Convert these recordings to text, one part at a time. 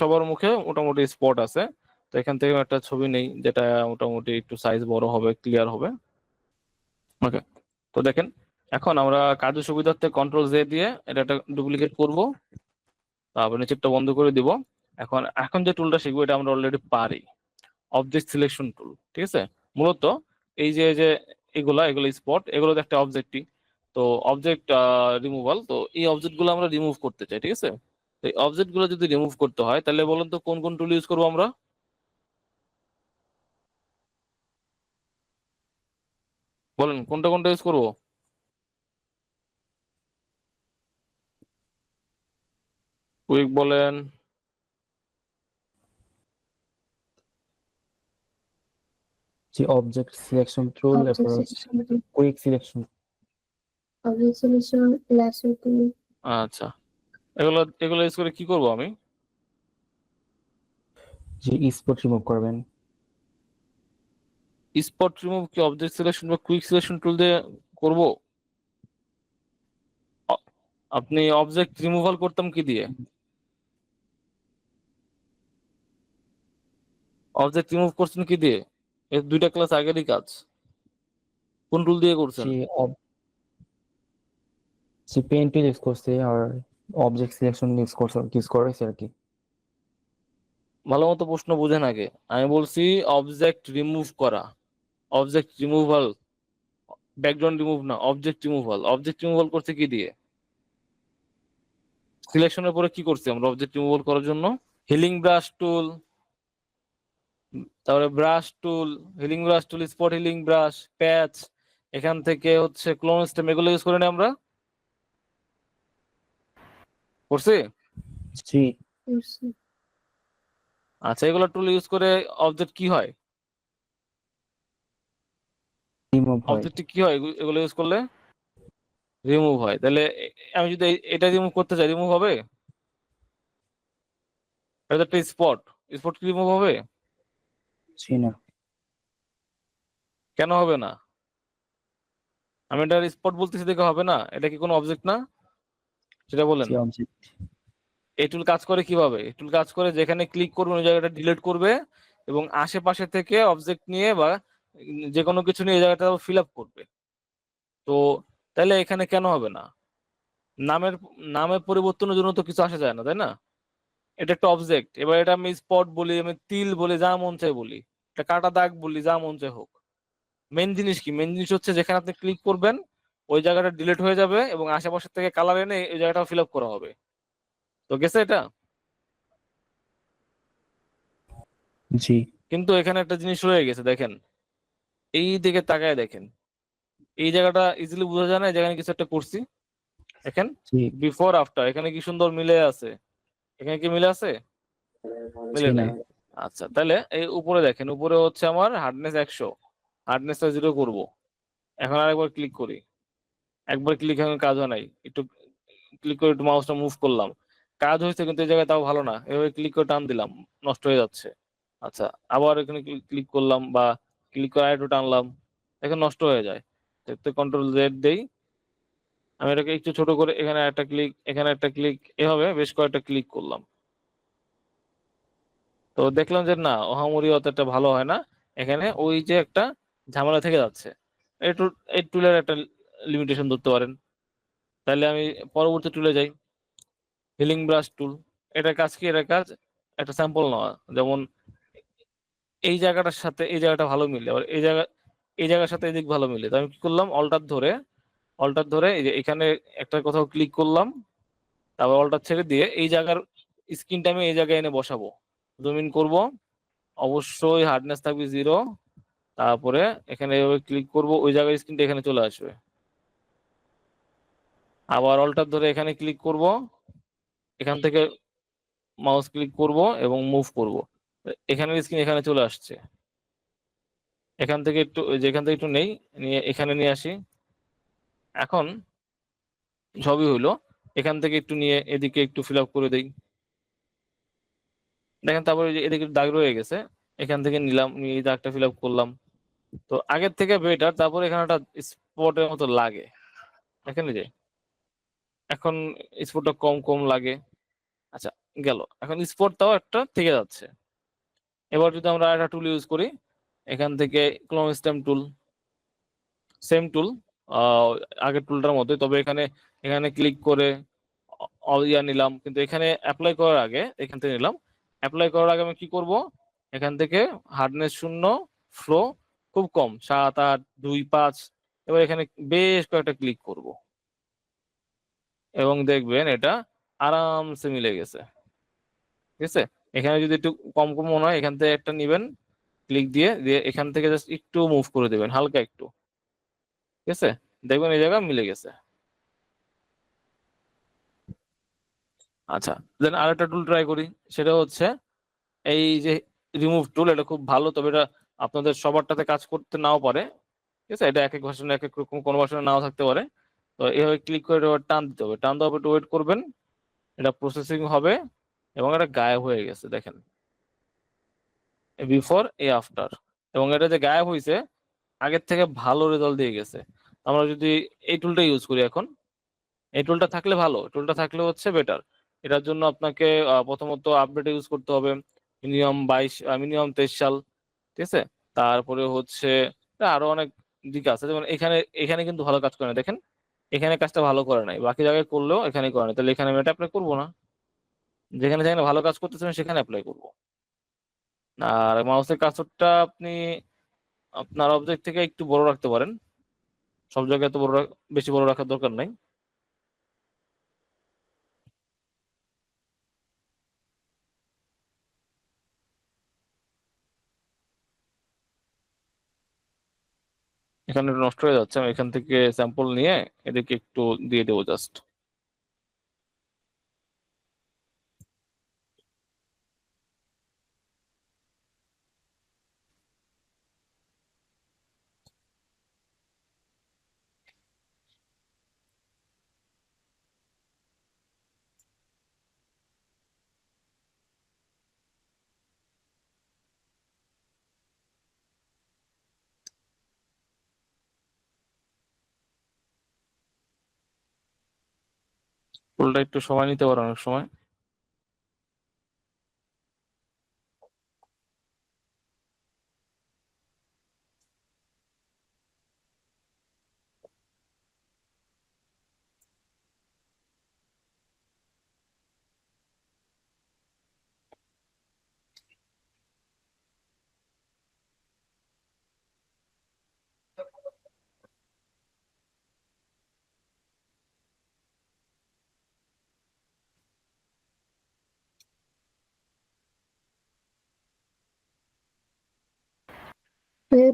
সবার মুখে মোটামুটি স্পট আছে। তো এখান থেকে একটা ছবি নেই যেটা মোটামুটি একটু সাইজ বড় হবে ক্লিয়ার হবে। ওকে তো দেখেন, এখন আমরা কাজের সুবিধার্থে কন্ট্রোল জে দিয়ে এটা একটা ডুপ্লিকেট করব। তারপর নিচেরটা বন্ধ করে দিব। এখন এখন যে টুলটা শিখব এটা আমরা অলরেডি পারি। অবজেক্ট সিলেকশন টুল ঠিক আছে? মূলত এই যে যে এগুলা, এগুলো স্পট এগুলো একটা অবজেক্টই তো অবজেক্ট রিমুভাল তো এই অবজেক্টগুলো আমরা রিমুভ করতে চাই, ঠিক আছে? তো এই অবজেক্টগুলো যদি রিমুভ করতে হয় তাহলে বলুন তো কোন কোন টুল ইউজ করব আমরা? বলেন কোনটা কোনটা ইউজ করব? কুইক বলেন। জি object selection tool quick selection selection, lasso tool, আচ্ছা। এগুলো এগুলো ইউজ করে কি করব আমি? জি স্পট রিমুভ করবেন। স্পট রিমুভ কি অবজেক্ট সিলেকশন বা কুইক সিলেকশন টুল দিয়ে করব? আপনি অবজেক্ট রিমুভাল করতাম কি দিয়ে? অবজেক্ট রিমুভ করছেন কি দিয়ে? এর দুইটা ক্লাস আগেরই কাজ। কোন টুল দিয়ে করছেন? জি পেন টুল ইউজ করছে আর অবজেক্ট সিলেকশন ইউজ করছে ইউজ করেছে আর কি। ভালো মতো প্রশ্ন বুঝেন আগে আমি বলছি অবজেক্ট রিমুভ করা। অবজেক্ট রিমুভাল ব্যাকগ্রাউন্ড রিমুভ না অবজেক্ট রিমুভাল অবজেক্ট রিমুভাল করছে কি দিয়ে? সিলেকশনের পরে কি করছি আমরা অবজেক্ট রিমুভাল করার জন্য? হিলিং ব্রাশ টুল তারপরে brush tool healing brush tool spot healing brush patch এখান থেকে হচ্ছে ক্লোন স্টেম এগুলো ইউজ করে নিই আমরা। করছি? জি। আচ্ছা এগুলো টুল ইউজ করে অবজেক্ট কি হয়? অবজেক্ট কি হয়? এগুলো ইউজ করলে? রিমুভ হয়। তাহলে আমি যদি এটা রিমুভ করতে চাই রিমুভ হবে? এটা একটা স্পট স্পট কি রিমুভ হবে? না। কেন হবে না? আমি এটার স্পট বলতেছি দেখে হবে না? এটা কি কোনো অবজেক্ট না? সেটা বলেন এই টুল কাজ করে কীভাবে? এই টুল কাজ করে যেখানে ক্লিক করবে ওই জায়গাটা ডিলিট করবে এবং আশেপাশে থেকে অবজেক্ট নিয়ে বা যে কোনো কিছু নিয়ে এই জায়গাটা ফিল আপ করবে। তো তাহলে এখানে কেন হবে না? নামের নামের পরিবর্তনের জন্য তো কিছু আসা যায় না তাই না? এটা একটা অবজেক্ট এবার এটা আমি স্পট বলি আমি তিল বলি যা মন চাই বলি। এটা কাটা দাগ বলি যা মন চাই হোক। মেন জিনিস কি? মেন জিনিস হচ্ছে যেখানে আপনি ক্লিক করবেন ওই জায়গাটা ডিলিট হয়ে যাবে এবং আশেপাশে থেকে কালার এনে ওই জায়গাটা ফিল আপ করা হবে। তো গেছে এটা? জি। কিন্তু এখানে একটা জিনিস রয়ে গেছে দেখেন। এই দিকে তাকায় দেখেন। এই জায়গাটা ইজিলি বোঝা যায় না জায়গায় কিছু একটা করছি। দেখেন বিফোর আফটার এখানে কি সুন্দর মিলে আছে? এখানে কি মিলে আছে? মিলে না নাই। আচ্ছা তাহলে এই উপরে দেখেন উপরে হচ্ছে আমার হার্ডনেস একশো। হার্ডনেসটা জিরো করব। এখন আরেকবার ক্লিক করি। একবার ক্লিক এখন কাজ হয় নাই। একটু ক্লিক করে একটু মাউসটা মুভ করলাম। কাজ হয়েছে কিন্তু এই জায়গায় তাও ভালো না। এভাবে ক্লিক করে টান দিলাম, নষ্ট হয়ে যাচ্ছে। আচ্ছা আবার এখানে ক্লিক করলাম বা ক্লিক করে একটু টানলাম এখন নষ্ট হয়ে যায়। তো কন্ট্রোল জেড দেই। আমি এটাকে একটু ছোট করে এখানে একটা ক্লিক এখানে একটা ক্লিক এভাবে বেশ কয়েকটা ক্লিক করলাম। তো দেখলাম যে না, অহামরি অতটা ভালো হয় না। এখানে ওই যে একটা ঝামেলা থেকে যাচ্ছে। এই টুলের একটা লিমিটেশন ধরতে পারেন। তাহলে আমি পরবর্তী টুলে যাই। হিলিং ব্রাশ টুল এটা কাজ কি? এটা কাজ একটা স্যাম্পল নেওয়া। যেমন এই জায়গাটার সাথে এই জায়গাটা ভালো মিলে। আবার এই জায়গা, এই জায়গার সাথে এদিক ভালো মিলে। তো আমি কি করলাম? অল্টার ধরে অল্টার ধরে এই যে এখানে একটা কোথাও ক্লিক করলাম। তারপর অল্টার ছেড়ে দিয়ে এই জায়গার স্ক্রিনটা আমি এই জায়গায় এনে বসাবো। জুম ইন করব। অবশ্যই হার্ডনেস থাকবে জিরো তারপরে এখানে এভাবে ক্লিক করব। ওই জায়গার স্ক্রিনটা এখানে চলে আসবে। আবার অল্টার ধরে এখানে ক্লিক করব। এখান থেকে মাউস ক্লিক করব এবং মুভ করব। এখানের স্ক্রিন এখানে চলে আসছে। এখান থেকে একটু যেখান থেকে একটু নেই নিয়ে এখানে নিয়ে আসি। এখন সবই হইল। এখান থেকে একটু নিয়ে এদিকে একটু ফিল আপ করে দেই। দেখেন তারপরে এদিকে দাগ রয়ে গেছে। এখান থেকে নিলাম নিয়ে এই দাগটা ফিল আপ করলাম। তো আগের থেকে বেটার তারপরে এখানে একটা স্পটের মতো লাগে। দেখেন যে। এখন স্পটটা কম কম লাগে। আচ্ছা গেল। এখন স্পটটাও একটা থেকে যাচ্ছে। এবার যদি আমরা একটা টুল ইউজ করি, এখান থেকে clone stamp tool same tool আগের টুলটার মতোই। তবে এখানে এখানে ক্লিক করে ইয়া নিলাম। কিন্তু এখানে অ্যাপ্লাই করার আগে, এখান থেকে নিলাম। অ্যাপ্লাই করার আগে আমি কি করব? এখান থেকে হার্ডনেস শূন্য ফ্লো খুব কম, সাত, আট, দুই, পাঁচ। এবার এখানে বেশ কয়েকটা ক্লিক করব। এবং দেখবেন এটা আরামসে মিলে গেছে। ঠিক আছে? এখানে যদি একটু কম কম মনে হয়, এখান থেকে একটা নিবেন, ক্লিক দিয়ে দিয়ে এখান থেকে জাস্ট একটু মুভ করে দেবেন, হালকা একটু। ঠিক আছে? দেখবেন এই জায়গা মিলে গেছে। আচ্ছা দেন আরেকটা টুল ট্রাই করি। সেটা হচ্ছে এই যে রিমুভ টুল এটা খুব ভালো, তবে এটা আপনাদের সবারটাতে কাজ করতে নাও পারে। ঠিক আছে? এটা এক এক ভার্সনে এক এক রকম, কোনো ভার্সনে নাও থাকতে পারে। তো এভাবে ক্লিক করে টান দিতে হবে। টান দেওয়ার একটু ওয়েট করবেন। এটা প্রসেসিং হবে এবং এটা গায়েব হয়ে গেছে, দেখেন। বিফোর এ আফটার এবং এটা যে গায়েব হয়েছে আগের থেকে ভালো রেজাল্ট দিয়ে গেছে। আমরা যদি এই টুলটা ইউজ করি এখন, এই টুলটা থাকলে ভালো। টুলটা থাকলে হচ্ছে বেটার এটার জন্য আপনাকে প্রথমত আপডেট ইউজ করতে হবে। মিনিমাম বাইশ মিনিমাম তেইশ সাল, ঠিক আছে? তারপরে হচ্ছে আরও অনেক দিক আছে। যেমন এখানে এখানে কিন্তু ভালো কাজ করে না। দেখেন এখানে কাজটা ভালো করে নাই। বাকি জায়গায় করলেও এখানে করে নাই। তাহলে এখানে আমি এটা অ্যাপ্লাই করব না। যেখানে যেখানে ভালো কাজ করতেছেন সেখানে অ্যাপ্লাই করব। আর মাউসের কাজটা আপনি আপনার অবজেক্ট থেকে একটু বড় রাখতে পারেন। সব জায়গায় তো বড় বেশি বড় রাখার দরকার নাই। এখানে নষ্ট হয়ে যাচ্ছে। আমি এখান থেকে স্যাম্পল নিয়ে এদেরকে একটু দিয়ে দেবো জাস্ট ফুলটা একটু সময় নিতে পারে অনেক সময়।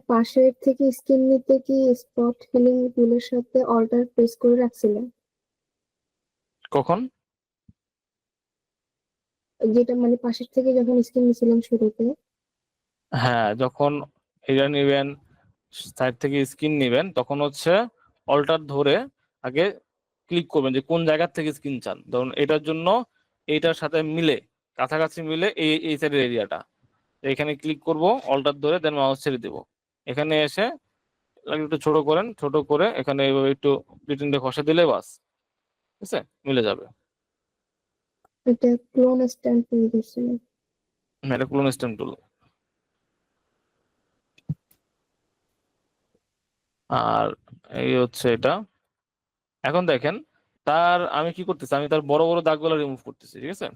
পাশের থেকে স্কিন নিতে কি স্পট হিলিং টুলের সাথে অল্টার প্রেস করে রাখছিলেন? কখন? যেটা মানে পাশের থেকে যখন স্কিন নিছিলাম শুরুতে? হ্যাঁ যখন এটা নেবেন সাইড থেকে স্কিন নেবেন তখন হচ্ছে অল্টার ধরে আগে ক্লিক করবেন যে কোন জায়গার থেকে স্কিন চান। ধরুন এটার জন্য এইটার সাথে মিলে কাছাকাছি মিলে এই এই সাইডের এরিয়াটা এখানে ক্লিক করব অল্টার ধরে দেন মাউস ছেড়ে দেবো। এখানে এসে একটু ছোট করেন ছোট করে এখানে এইভাবে একটু প্রিন্টে ঘষে দিলে বাস ঠিক আছে? মিলে যাবে। এটা ক্লোন এটা ক্লোন টুল আর এই হচ্ছে এটা। এখন দেখেন তার আমি কি করতেছি? আমি তার বড় বড় দাগগুলো রিমুভ করতেছি ঠিক আছে?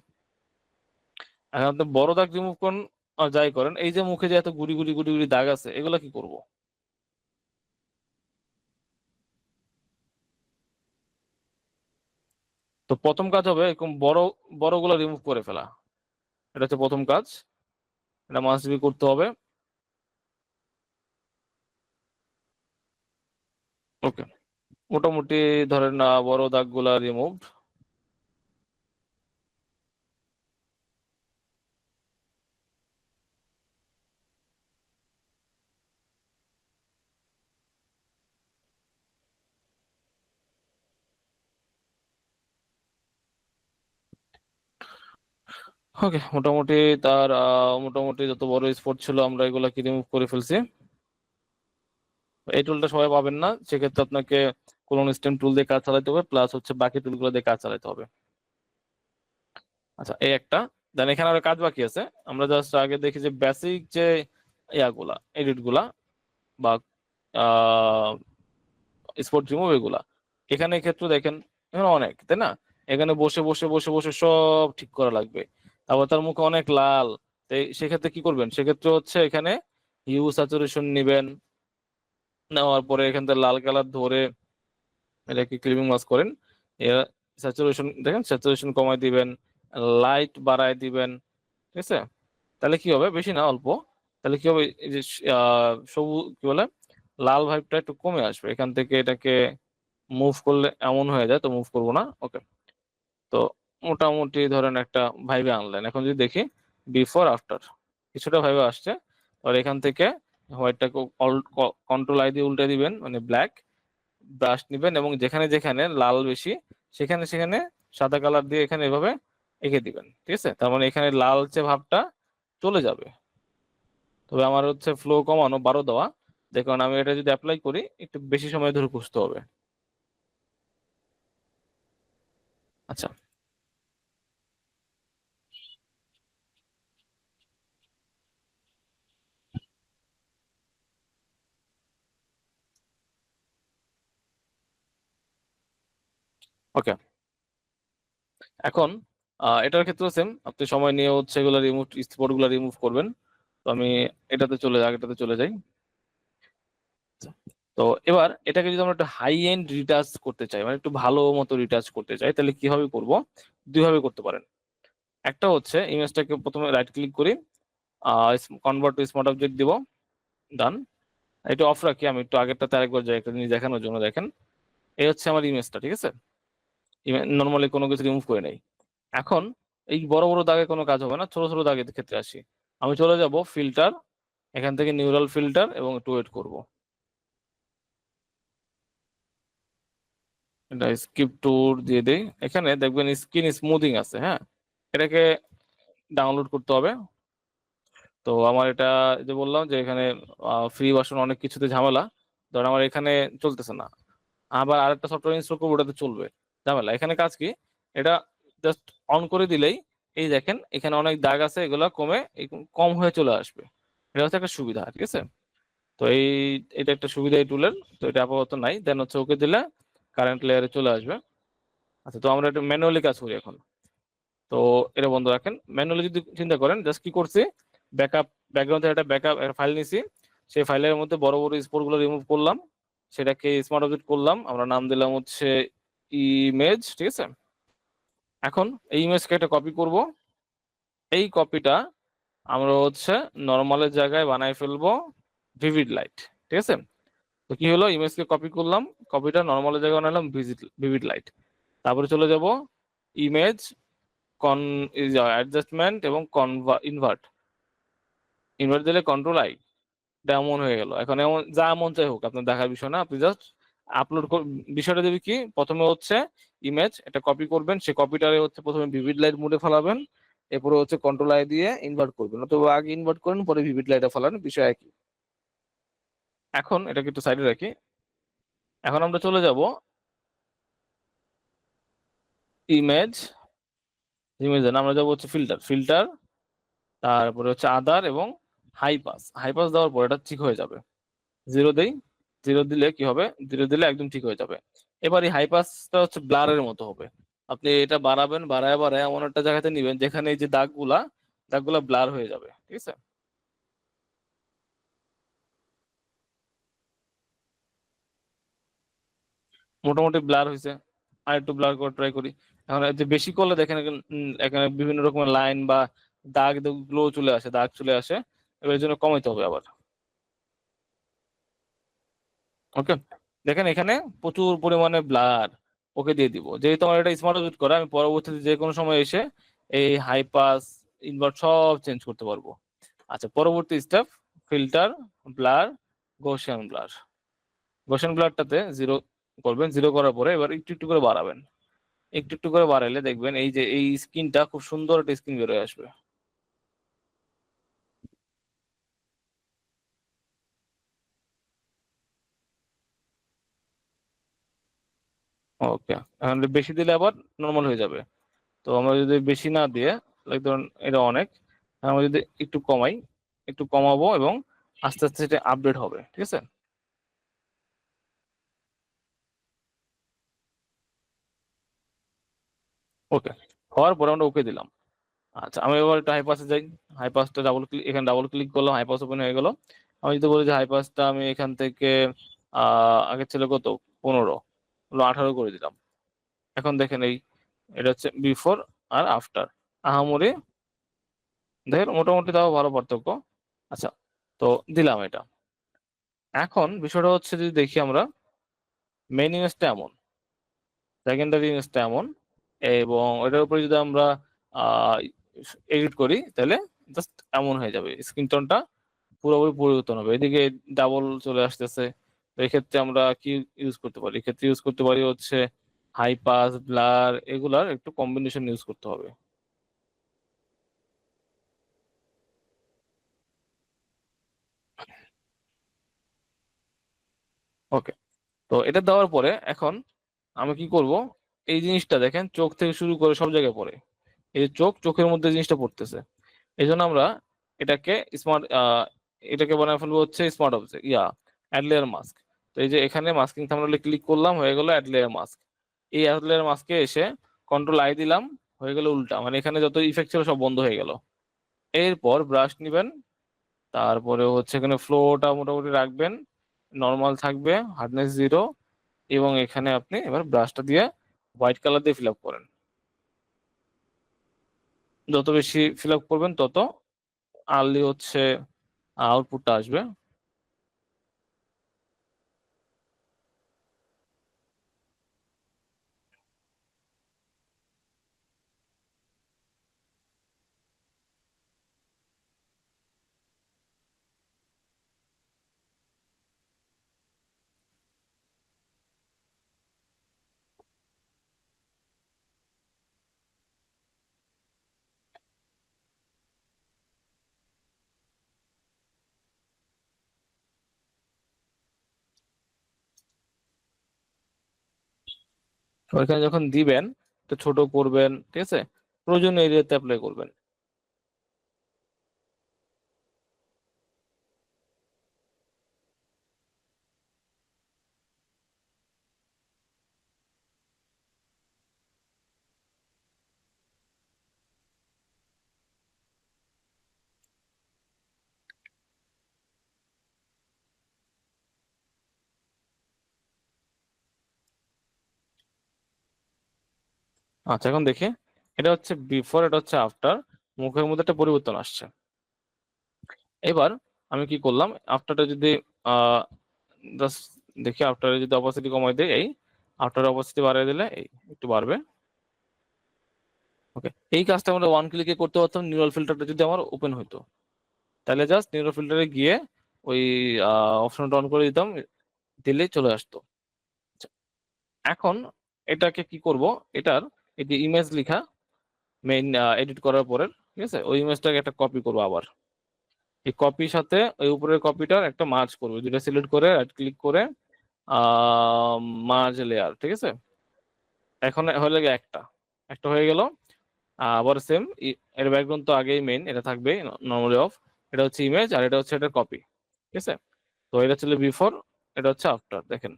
এখন আপনি বড় দাগ রিমুভ করুন যাই করেন। এই যে মুখে যে এত গুড়ি গুড়ি গুড়ি গুড়ি দাগ আছে, এগুলো কি করব? তো প্রথম কাজ হবে এরকম বড়, বড়গুলো রিমুভ করে ফেলা। এটা হচ্ছে প্রথম কাজ। এটা মাস্ট বি করতে হবে। ওকে মোটামুটি ধরেন বড় দাগগুলা রিমুভ ওকে মোটামুটি তার মোটামুটি যত বড় স্পট ছিল আমরা এগুলা কি রিমুভ করে ফেলছি। এই টুলটা সবাই পাবেন না, সেক্ষেত্রে আপনাকে কোলন স্টেম টুল দিয়ে কাজ চালাতে হবে প্লাস হচ্ছে বাকি টুলগুলো দিয়ে কাজ চালাতে হবে। আচ্ছা এই একটা। দেন এখানে আরও কাজ বাকি আছে। আমরা জাস্ট আগে দেখি যে বেসিক যে ইয়াগুলা এডিটগুলা, বা স্পোর্ট রিমুভ এগুলা, এখানে ক্ষেত্রে দেখেন, এখানে অনেক, তাই না? এখানে বসে বসে বসে বসে সব ঠিক করা লাগবে। তারপর তার মুখে অনেক লাল। সেক্ষেত্রে কি করবেন? সেক্ষেত্রে হচ্ছে এখানে হিউ স্যাচুরেশন নিবেন। নেওয়ার পরে এখান থেকে লাল কালার ধরে এটাকে ক্লিপিং মাস্ক করেন। স্যাচুরেশন দেখেন স্যাচুরেশন কমাই দিবেন লাইট বাড়ায় দিবেন, ঠিক আছে? তাহলে কি হবে? বেশি না, অল্প। তাহলে কি হবে? এই যে সবুজ কি বলে? লাল ভাইবটা একটু কমে আসবে। এখান থেকে এটাকে মুভ করলে এমন হয়ে যায়, তো মুভ করব না। ওকে তো মোটামুটি ধরেন একটা ভাইবে আনলেন। এখন যদি দেখি বিফোর আফটার কিছুটা ভাইবে আসছে। আর এখান থেকে হোয়াইটটাকে কন্ট্রোল আই দিয়ে উল্টে দিবেন মানে ব্ল্যাক ব্রাশ নিবেন এবং যেখানে যেখানে লাল বেশি, সেখানে সেখানে সাদা কালার দিয়ে এখানে এভাবে এঁকে দিবেন, ঠিক আছে? তার মানে এখানে লালচে ভাবটা চলে যাবে। তবে আমার হচ্ছে ফ্লো কমানো, বারো দেওয়া। দেখুন আমি এটা যদি অ্যাপ্লাই করি, একটু বেশি সময় ধরে খুঁজতে হবে। আচ্ছা। ওকে এখন এটার ক্ষেত্রেও সেম আপনি সময় নিয়ে হচ্ছে এগুলো রিমুভ স্পটগুলো রিমুভ করবেন। তো আমি এটাতে চলে যাই আগেটাতে চলে যাই। তো এবার এটাকে যদি আমরা একটু হাই এন্ড রিটাচ করতে চাই মানে একটু ভালো মতো রিটাচ করতে চাই, তাহলে কীভাবে করব? দুইভাবে করতে পারেন। একটা হচ্ছে ইমেজটাকে প্রথমে রাইট ক্লিক করি কনভার্ট টু স্মার্ট অবজেক্ট দিব ডান এটা অফ রাখি, আমি একটু আগেরটাতে আরেকবার যাই, একটা জিনিস দেখানোর জন্য দেখেন। এই হচ্ছে আমার ইমেজটা ঠিক আছে? নর্মালি কোনো কিছু রিমুভ করে নেই। এখন এই বড় বড় দাগে কোনো কাজ হবে না, ছোট ছোট দাগের ক্ষেত্রে আসি। আমি চলে যাব ফিল্টার এখান থেকে নিউরাল ফিল্টার এবং একটু ওয়েট করব। এটা স্কিপ টুর দিয়ে দেই। এখানে দেখবেন স্কিন স্মুথিং আছে হ্যাঁ? এটাকে ডাউনলোড করতে হবে। তো আমার এটা যে বললাম যে এখানে ফ্রি ভার্সন অনেক কিছুতে ঝামেলা। ধর আমার এখানে চলতেছে না। আবার আরেকটা সফটওয়্যার ইনস্টল করব, ওটাতে চলবে। ঝামেলা এখানে কাজ কি? এটা জাস্ট অন করে দিলেই এই দেখেন, এখানে অনেক দাগ আছে, এগুলো কমে কম হয়ে চলে আসবে। এটা হচ্ছে একটা সুবিধা, ঠিক আছে? তো এই, এটা একটা সুবিধা এই টুলের তো এটা আপাতত নাই। দেন হচ্ছে ওকে দিলে কারেন্ট লেয়ারে চলে আসবে। আচ্ছা তো আমরা একটু ম্যানুয়ালি কাজ করি এখন। তো এটা বন্ধ রাখেন। ম্যানুয়ালি যদি চিন্তা করেন জাস্ট কি করছি? ব্যাকআপ ব্যাকগ্রাউন্ড থেকে একটা ব্যাকআপ ফাইল নিছি। সেই ফাইলের মধ্যে বড় বড় স্পোর্টগুলো রিমুভ করলাম। সেটাকে স্মার্ট অবজেক্ট করলাম। আমরা নাম দিলাম হচ্ছে ইমেজ ঠিক আছে? এখন এই ইমেজকে একটা কপি করব। এই কপিটা আমরা হচ্ছে নর্মালের জায়গায় বানাই ফেলব ভিভিড লাইট ঠিক আছে? তো কি হলো? ইমেজকে কপি করলাম কপিটা নর্মালের জায়গায় বানালাম ভিভিড লাইট তারপরে চলে যাব ইমেজ কন অ্যাডজাস্টমেন্ট এবং ইনভার্ট ইনভার্ট দিলে কন্ট্রোল আই এটা এমন হয়ে গেল। এখন এমন, যা এমন চাই হোক, আপনার দেখার বিষয় না। আপনি জাস্ট আপলোড বিষয়টা দেবে কি, প্রথমে হচ্ছে ইমেজ এটা কপি করবেন সে কপিটারে হচ্ছে প্রথমে ভিভিড লাইট মোডে ফেলাবেন, এরপরে হচ্ছে কন্ট্রোল আই দিয়ে ইনভার্ট করবেন, অথবা আগে ইনভার্ট করেন, পরে ভিভিড লাইটে ফেলান, বিষয় একই। এখন এটাকে একটু সাইডে রাখি। এখন আমরা চলে যাব ইমেজ ইমেজ আমরা যাব হচ্ছে ফিল্টার ফিল্টার তারপরে হচ্ছে আদার এবং হাই পাস হাই পাস দেওয়ার পর এটা ঠিক হয়ে যাবে। জিরো দেই। জিরো দিলে কি হবে? জিরো দিলে একদম ঠিক হয়ে যাবে। এবার এই হাই পাসটা হচ্ছে ব্লারের মতো হবে। আপনি এটা বাড়াবেন, বাড়ায় বাড়ায় এমন একটা জায়গাতে নিবেন যেখানে এই যে দাগগুলা দাগগুলা ব্লার হয়ে যাবে, ঠিক আছে? মোটামুটি ব্লার হয়েছে। আর একটু ব্লার করে ট্রাই করি। এখন যে বেশি করলে দেখেন এখানে- বিভিন্ন রকমের লাইন বা দাগগুলো চলে আসে, দাগ চলে আসে। এবার এর জন্য কমাইতে হবে আবার। ওকে দেখেন এখানে প্রচুর পরিমাণে ব্লার ওকে দিয়ে দিব। যেহেতু আমার এটা স্মার্ট অবজেক্ট করা, আমি পরবর্তীতে যে কোনো সময় এসে এই হাই পাস ইনভার্ট সব চেঞ্জ করতে পারব। আচ্ছা পরবর্তী step filter blur Gaussian blur Gaussian ব্লারটাতে zero করবেন। জিরো করার পরে এবার একটু একটু করে বাড়াবেন। একটু একটু করে বাড়াইলে দেখবেন এই যে এই স্কিনটা খুব সুন্দর একটা স্কিন বেরোয় আসবে। ওকে বেশি দিলে আবার নর্মাল হয়ে যাবে। তো আমরা যদি বেশি না দিয়ে লাইক ধরুন এটা অনেক, আমরা যদি একটু কমাই, একটু কমাবো এবং আস্তে আস্তে সেটা আপডেট হবে, ঠিক আছে? ওকে হওয়ার পরে আমরা ওকে দিলাম। আচ্ছা আমি এবার একটা হাইপাসে যাই। হাইপাসটা ডাবল ক্লিক এখানে ডাবল ক্লিক করলাম হাইপাস ওপেন হয়ে গেল। আমি যদি বলি যে হাইপাসটা আমি এখান থেকে আগে ছিল কত? পনেরো। হলো আঠারো করে দিলাম। এখন দেখেন এই, এটা হচ্ছে বিফোর আর আফটার আহামরি দেখেন মোটামুটি তাও ভালো পার্থক্য। আচ্ছা তো দিলাম এটা। এখন বিষয়টা হচ্ছে যদি দেখি আমরা মেইন ইমেজটা এমন সেকেন্ডারি ইমেজটা এমন, এবং এটার উপরে যদি আমরা এডিট করি, তাহলে জাস্ট এমন হয়ে যাবে। স্ক্রিন টোনটা পুরোপুরি পরিবর্তন হবে। এদিকে ডাবল চলে আসতেছে। এক্ষেত্রে আমরা কি ইউজ করতে পারি? এক্ষেত্রে ইউজ করতে পারি হচ্ছে হাই পাস ব্লার এগুলার একটু কম্বিনেশন ইউজ করতে হবে। ওকে তো এটা দেওয়ার পরে এখন আমি কি করব? এই জিনিসটা দেখেন, চোখ থেকে শুরু করে সব জায়গায় পড়ে। এই চোখ, চোখের মধ্যে জিনিসটা পড়তেছে। এই জন্য আমরা এটাকে স্মার্ট এটাকে বানায় ফেলব হচ্ছে স্মার্ট অবজেক্ট ইয়া অ্যাডলেয়ার মাস্ক তো এই যে এখানে মাস্কিং থামলে ক্লিক করলাম, হয়ে গেল অ্যাডলেয়ার মাস্ক এই অ্যাডলেয়ার মাস্কে এসে কন্ট্রোল আই দিলাম, হয়ে গেল উল্টা। মানে এখানে যত ইফেক্ট ছিল সব বন্ধ হয়ে গেল। এরপর ব্রাশ নেবেন, তারপরে হচ্ছে এখানে ফ্লোটা মোটামুটি রাখবেন নর্মাল থাকবে হার্ডনেস জিরো এবং এখানে আপনি এবার ব্রাশটা দিয়ে হোয়াইট কালার দিয়ে ফিল আপ করেন। যত বেশি ফিল আপ করবেন, তত আর্লি হচ্ছে আউটপুটটা আসবে। ওইখানে যখন দিবেন তো ছোট করবেন ঠিক আছে? প্রয়োজনীয় এরিয়াতে অ্যাপ্লাই করবেন। আচ্ছা এখন দেখি। এটা হচ্ছে বিফোর এটা হচ্ছে আফটার মুখের মধ্যে একটা পরিবর্তন আসছে। এবার আমি কি করলাম? আফটারটা যদি দেখি আফটারে যদি অপাসিটি কমাই দেয় এই আফটার অপাসিটি বাড়িয়ে দিলে এই একটু বাড়বে। ওকে এই কাজটা আমরা ওয়ান ক্লিকে করতে পারতাম নিউরাল ফিল্টারটা যদি আমার ওপেন হইতো। তাহলে জাস্ট নিউরাল ফিল্টারে গিয়ে ওই অপশনটা অন করে দিতাম দিলেই চলে আসতো। আচ্ছা, এখন এটাকে কি করব? এটার যে ইমেজ লেখা মেইন এডিট করার পরে, ঠিক আছে? ওই ইমেজটাকে একটা কপি করব আবার। এই কপির সাথে ওই উপরের কপিটার একটা মার্জ করব। দুটা সিলেক্ট করে রাইট ক্লিক করে মার্জ লেয়ার ঠিক আছে? এখন হয়ে লাগে একটা। একটা হয়ে গেল, আবার সেম এর ব্যাকগ্রাউন্ড তো আগেই মেইন এটা থাকবে নর্মালি অফ এটা হচ্ছে ইমেজ আর এটা হচ্ছে এটার কপি ঠিক আছে? তো এটা ছিল বিফোর এটা হচ্ছে আফটার দেখেন।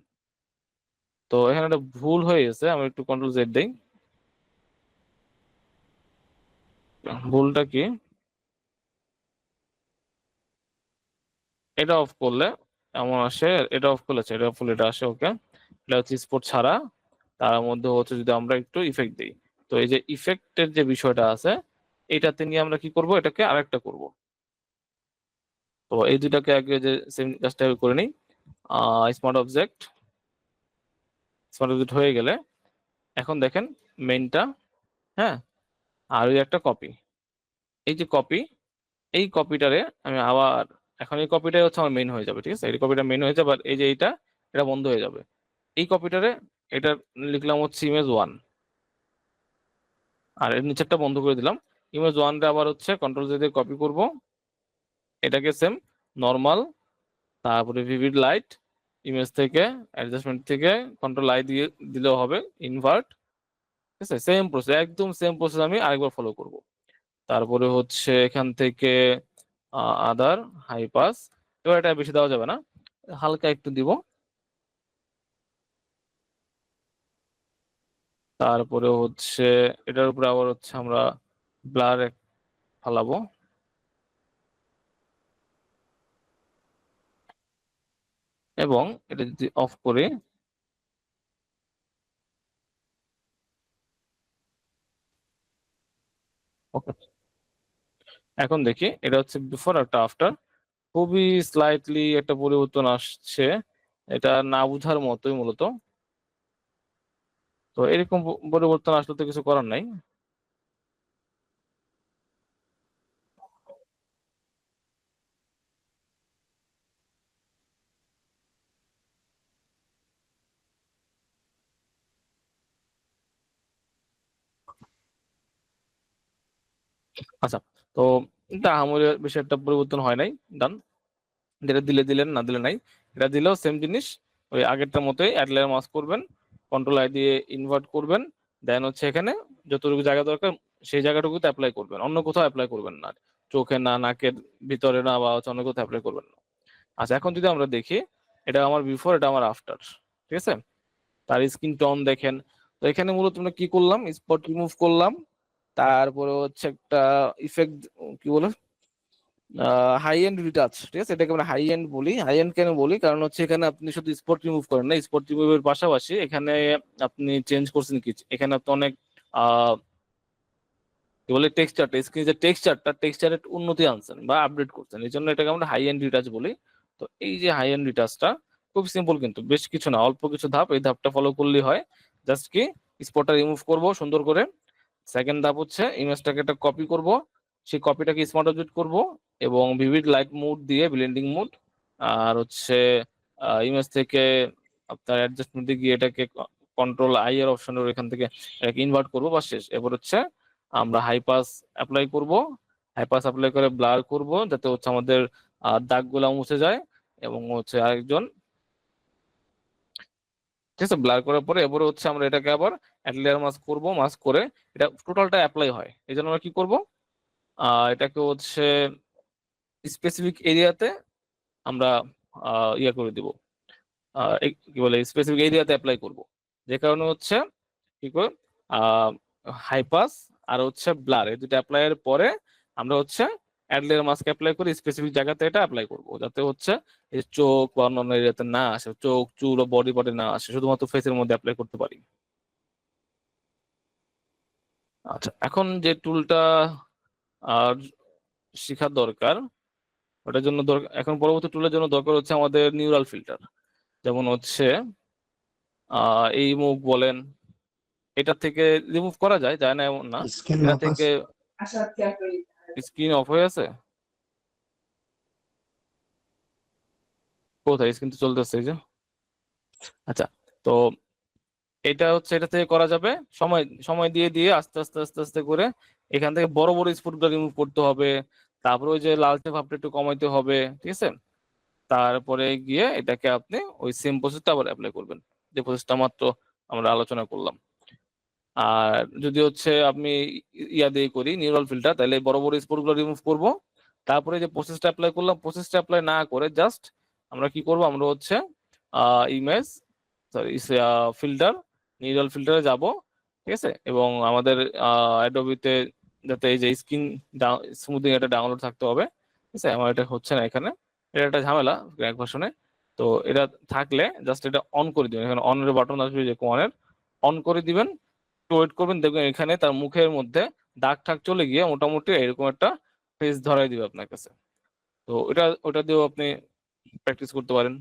তো এখানে একটা ভুল হয়ে গেছে, আমি একটু কন্ট্রোল জেড দেই। ভুলটা কি? এটা অফ করলে এমন আসে, এটা অফ করলে এটা অফ ফুল এটা আসে ওকে এটা হচ্ছে স্পোর্ট ছাড়া। তার মধ্যে হচ্ছে যদি আমরা একটু ইফেক্ট দিই, তো এই যে ইফেক্টের যে বিষয়টা আছে, এটাতে নিয়ে আমরা কি করব? এটাকে আরেকটা করব। তো এই দুটাকে আগে যে সেম কাজটা করে নিই। স্মার্ট অবজেক্ট স্মার্ট অবজেক্ট হয়ে গেলে, এখন দেখেন মেইনটা হ্যাঁ? আর ওই একটা কপি এই যে কপি এই কপিটারে আমি আবার, এখন এই কপিটাই হচ্ছে আমার মেন হয়ে যাবে, ঠিক আছে? এই কপিটা মেন হয়ে যাবে আর এই যে এইটা, এটা বন্ধ হয়ে যাবে। এই কপিটারে এটা লিখলাম হচ্ছে ইমেজ ওয়ান আর এর নিচেরটা বন্ধ করে দিলাম। ইমেজ ওয়ানটা আবার হচ্ছে কন্ট্রোল জে দিয়ে কপি করব। এটাকে সেম নর্মাল তারপরে ভিভিড লাইট ইমেজ থেকে অ্যাডজাস্টমেন্ট থেকে কন্ট্রোল আই দিয়ে দিলেও হবে ইনভার্ট আছে? সেম প্রসেস একদম সেম প্রসেস আমি আরেকবার ফলো করব। তারপরে হচ্ছে এখান থেকে আদার হাই পাস এবার এটা বেশি দেওয়া যাবে না। হালকা একটু দিব। তারপরে হচ্ছে এটার উপরে আবার হচ্ছে আমরা ব্লার ফালাবো। এবং এটা যদি অফ করে ওকে এখন দেখি, এটা হচ্ছে বিফোর একটা আফটার খুবই স্লাইটলি একটা পরিবর্তন আসছে। এটা না বুঝার মতোই মূলত। তো এরকম পরিবর্তন আসলে তো কিছু করার নাই। আচ্ছা তো এটা আহামরি বেশি একটা পরিবর্তন হয় নাই ডান যেটা দিলে দিলেন, না দিলে নাই, এটা দিলেও সেম জিনিস। ওই আগেরটার মতোই অ্যাডলার মাস করবেন কন্ট্রোল আই দিয়ে ইনভার্ট করবেন দেন হচ্ছে এখানে যতটুকু জায়গা দরকার, সেই জায়গাটুকুতে অ্যাপ্লাই করবেন। অন্য কোথাও অ্যাপ্লাই করবেন না, চোখে না, নাকের ভিতরে না, বা হচ্ছে অন্য কোথাও অ্যাপ্লাই করবেন না। আচ্ছা এখন যদি আমরা দেখি, এটা আমার বিফোর এটা আমার আফটার ঠিক আছে? তার স্কিন টোন দেখেন। তো এখানে মূলত আমরা কি করলাম? স্পট রিমুভ করলাম। তারপরে হচ্ছে একটা ইফেক্ট কি বলে? হাই এন্ড রিটাচ ঠিক আছে? এটাকে আমরা হাই এন্ড বলি। হাই এন্ড কেন বলি? কারণ হচ্ছে এখানে আপনি শুধু স্পট রিমুভ করেন না স্পট রিমুভের পাশাপাশি এখানে আপনি চেঞ্জ করছেন কি? এখানে আপনি অনেক কি বলে টেক্সচারটা স্ক্রিন যে টেক্সচারটা টেক্সচারের উন্নতি আনছেন বা আপডেট করছেন। এই জন্য এটাকে আমরা হাই এন্ড রিটাচ বলি। তো এই যে হাই এন্ড রিটাচটা খুব সিম্পল কিন্তু, বেশ কিছু না, অল্প কিছু ধাপ, এই ধাপটা ফলো করলেই হয়। জাস্ট কি স্পটটা রিমুভ করব, সুন্দর করে সেকেন্ড ধাপ হচ্ছে ইমেজটাকে একটা কপি করব। সেই কপিটাকে স্মার্ট অবজেক্ট করব এবং ভিভিড লাইট মুড দিয়ে ব্লেন্ডিং মুড আর হচ্ছে ইমেজ থেকে আপনার অ্যাডজাস্টমেন্টে গিয়ে এটাকে কন্ট্রোল আই এর অপশনের এখান থেকে এটাকে ইনভার্ট করব বা শেষ। এবার হচ্ছে আমরা হাই পাস অ্যাপ্লাই করব। হাইপাস অ্যাপ্লাই করে ব্লার করব, যাতে হচ্ছে আমাদের দাগগুলো মুছে যায় এবং হচ্ছে আরেকজন ঠিক আছে? ব্লার করার পরে এবারে হচ্ছে আমরা এটাকে আবার অ্যাডলেয়ার মাস্ক করব মাস্ক করে এটা টোটালটা অ্যাপ্লাই হয়। এই জন্য আমরা কি করব? এটাকে হচ্ছে স্পেসিফিক এরিয়াতে আমরা ইয়ে করে দিব। কি বলে স্পেসিফিক এরিয়াতে অ্যাপ্লাই করব। যে কারণে হচ্ছে কি করে হাই পাস আর হচ্ছে ব্লার এই দুটো অ্যাপ্লাই এর পরে আমরা হচ্ছে অ্যাডলেয়ার মাস্ক অ্যাপ্লাই করে স্পেসিফিক জায়গাতে এটা অ্যাপ্লাই করব। যাতে হচ্ছে এই চোখ বা অন্যান্য এরিয়াতে না আসে চোখ চুল ও বডি পার্টে না আসে শুধুমাত্র ফেসের মধ্যে অ্যাপ্লাই করতে পারি। আচ্ছা এখন যে টুলটা আর শেখার দরকার ওটার জন্য দরকার এখন পরবর্তী টুলের জন্য দরকার হচ্ছে আমাদের নিউরাল ফিল্টার যেমন হচ্ছে আহ, এই মুখ বলেন এটা থেকে রিমুভ করা যায় যায় না এমন না। এটা থেকে স্ক্রিন অফ হয়ে আছে? কোথায়? স্ক্রিন তো চলতেছে, এই যে। আচ্ছা তো এটা হচ্ছে, এটা থেকে করা যাবে। সময় সময় দিয়ে দিয়ে আস্তে আস্তে আস্তে আস্তে করে এখান থেকে বড় বড় স্পটগুলো রিমুভ করতে হবে। তারপরে ওই যে লালচে ভাবটা একটু কমাইতে হবে, ঠিক আছে? তারপরে গিয়ে এটাকে আপনি ওই সেম প্রসেসটা আবার অ্যাপ্লাই করবেন। যে প্রসেসটা মাত্র আমরা আলোচনা করলাম। আর যদি হচ্ছে আমি ইয়া দিয়ে করি নিউরাল ফিল্টার তাহলে বড় বড় স্পটগুলো রিমুভ করব। তারপরে যে প্রসেসটা অ্যাপ্লাই করলাম প্রসেসটা অ্যাপ্লাই না করে জাস্ট আমরা কি করব, আমরা হচ্ছে ইমেজ সরি ফিল্টার নিউরাল ফিল্টারে যাব, ঠিক আছে? এবং আমাদের অ্যাডোবিতে যাতে এই যে স্ক্রিন স্মুথিং এটা ডাউনলোড থাকতে হবে, ঠিক আছে? আমার এটা হচ্ছে না এখানে। এটা একটা ঝামেলা ক্র্যাক ভার্সনে তো এটা থাকলে জাস্ট এটা অন করে দিবেন। এখানে অনের বাটন আসবে যে অনের অন করে দিবেন। একটু ওয়েট করবেন, দেখবেন এখানে তার মুখের মধ্যে দাগ ঠাক চলে গিয়ে মোটামুটি এরকম একটা ফেস ধরাই দিবে আপনার কাছে। তো ওটা ওটা দিয়েও আপনি প্র্যাকটিস করতে পারেন।